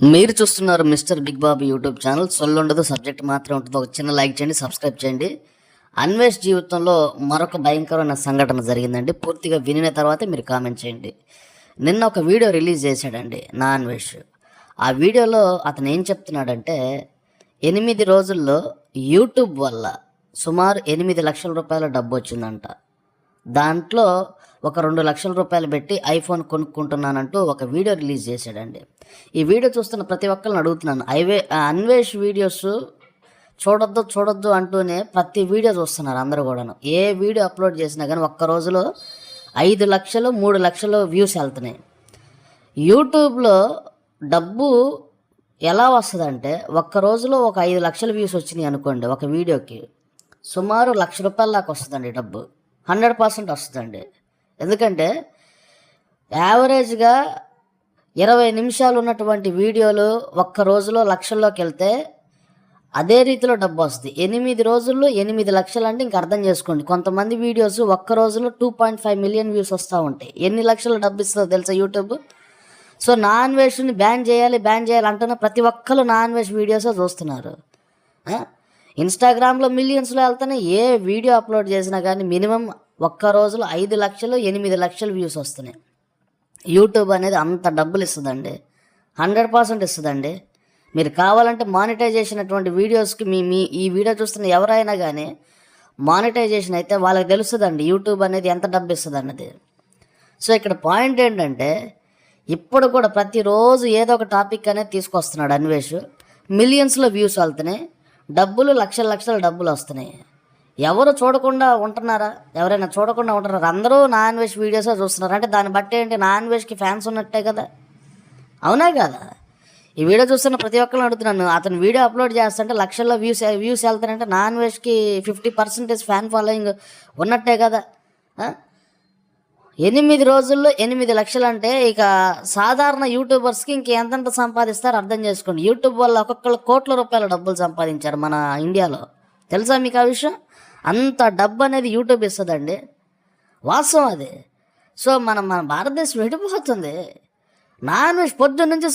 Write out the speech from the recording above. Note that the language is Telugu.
మీరు చూస్తున్నారు mister big Babu YouTube channel. సొల్లు ఉండదు సబ్జెక్ట్ మాత్రం ఉంటుంది. ఒక చిన్న లైక్ చేయండి సబ్స్క్రైబ్ చేయండి. అన్వేష్ జీవితంలో మరొక భయంకరమైన సంఘటన జరిగిందండి. పూర్తిగా వినిన తర్వాత మీరు కామెంట్ చేయండి. నిన్న ఒక వీడియో రిలీజ్ చేశాడండి నా అన్వేష్. ఆ వీడియోలో అతను ఏం చెప్తున్నాడంటే ఎనిమిది రోజుల్లో యూట్యూబ్ వల్ల సుమారు ఎనిమిది లక్షల రూపాయల డబ్బు వచ్చిందంట. దాంట్లో ఒక రెండు లక్షల రూపాయలు పెట్టి ఐఫోన్ కొనుక్కుంటున్నానంటూ ఒక వీడియో రిలీజ్ చేశాడండి. ఈ వీడియో చూస్తున్న ప్రతి ఒక్కరిని అడుగుతున్నాను. ఐవే అన్వేష్ వీడియోస్ చూడొద్దు చూడొద్దు అంటూనే ప్రతి వీడియో చూస్తున్నారు అందరూ కూడాను. ఏ వీడియో అప్లోడ్ చేసినా కానీ ఒక్క రోజులో ఐదు లక్షలు మూడు లక్షలు వ్యూస్ వెళ్తున్నాయి. యూట్యూబ్లో డబ్బు ఎలా వస్తుందంటే ఒక్క రోజులో ఒక ఐదు లక్షల వ్యూస్ వచ్చినాయి అనుకోండి ఒక వీడియోకి. సుమారు లక్ష రూపాయల దాకా వస్తుందండి డబ్బు. హండ్రెడ్ పర్సెంట్ వస్తుందండి. ఎందుకంటే యావరేజ్గా ఇరవై నిమిషాలు ఉన్నటువంటి వీడియోలు ఒక్క రోజులో లక్షల్లోకి వెళ్తే అదే రీతిలో డబ్బు వస్తుంది. ఎనిమిది రోజుల్లో ఎనిమిది లక్షలు అంటే ఇంక అర్థం చేసుకోండి. కొంతమంది వీడియోస్ ఒక్క రోజులో two point five million views వస్తూ ఉంటాయి. ఎన్ని లక్షల డబ్బు ఇస్తుందో తెలుసా యూట్యూబ్? సో నాన్ వెజ్ని బ్యాన్ చేయాలి బ్యాన్ చేయాలి అంటున్న ప్రతి ఒక్కరు నాన్ వెజ్ వీడియోసే చూస్తున్నారు. ఇన్స్టాగ్రామ్లో మిలియన్స్లో వెళ్తున్నాయి ఏ వీడియో అప్లోడ్ చేసినా కానీ మినిమం ఒక్క రోజులో ఐదు లక్షలు ఎనిమిది లక్షలు వ్యూస్ వస్తున్నాయి. యూట్యూబ్ అనేది అంత డబ్బులు ఇస్తుందండి. హండ్రెడ్ పర్సెంట్ ఇస్తుందండి. మీరు కావాలంటే మానిటైజేషన్ అటువంటి వీడియోస్కి మీ మీ ఈ వీడియో చూస్తున్న ఎవరైనా కానీ మానిటైజేషన్ అయితే వాళ్ళకి తెలుస్తుందండి. యూట్యూబ్ అనేది ఎంత డబ్బు ఇస్తుంది అన్నది సో ఇక్కడ పాయింట్ ఏంటంటే ఇప్పుడు కూడా ప్రతిరోజు ఏదో ఒక టాపిక్ అనేది తీసుకొస్తున్నాడు అన్వేష్. మిలియన్స్లో వ్యూస్ వెళ్తున్నాయి డబ్బులు లక్షల లక్షల డబ్బులు వస్తున్నాయి. ఎవరు చూడకుండా ఉంటున్నారా? ఎవరైనా చూడకుండా ఉంటున్నారా? అందరూ నాన్ వెజ్ వీడియోసే చూస్తున్నారు. అంటే దాన్ని బట్టి ఏంటి? నాన్ వెజ్కి ఫ్యాన్స్ ఉన్నట్టే కదా? అవునా కదా? ఈ వీడియో చూస్తున్న ప్రతి ఒక్కరిని అడుగుతున్నాను. అతను వీడియో అప్లోడ్ చేస్తుంటే లక్షల్లో వ్యూస్ వ్యూస్ వెళ్తానంటే నాన్ వెజ్కి ఫిఫ్టీ పర్సెంటేజ్ ఫ్యాన్ ఫాలోయింగ్ ఉన్నట్టే కదా? ఎనిమిది రోజుల్లో ఎనిమిది లక్షలు అంటే ఇక సాధారణ యూట్యూబర్స్కి ఇంక ఎంతెంత సంపాదిస్తారో అర్థం చేసుకోండి. యూట్యూబ్ వల్ల ఒక్కొక్కరు కోట్ల రూపాయల డబ్బులు సంపాదించారు మన ఇండియాలో. తెలుసా మీకు ఆ విషయం? అంత డబ్బు అనేది యూట్యూబ్ ఇస్తుందండి. వాస్తవం అది. సో మన మన భారతదేశం విడిపోతుంది నాన్ వెజ్ పొద్దున్న నుంచి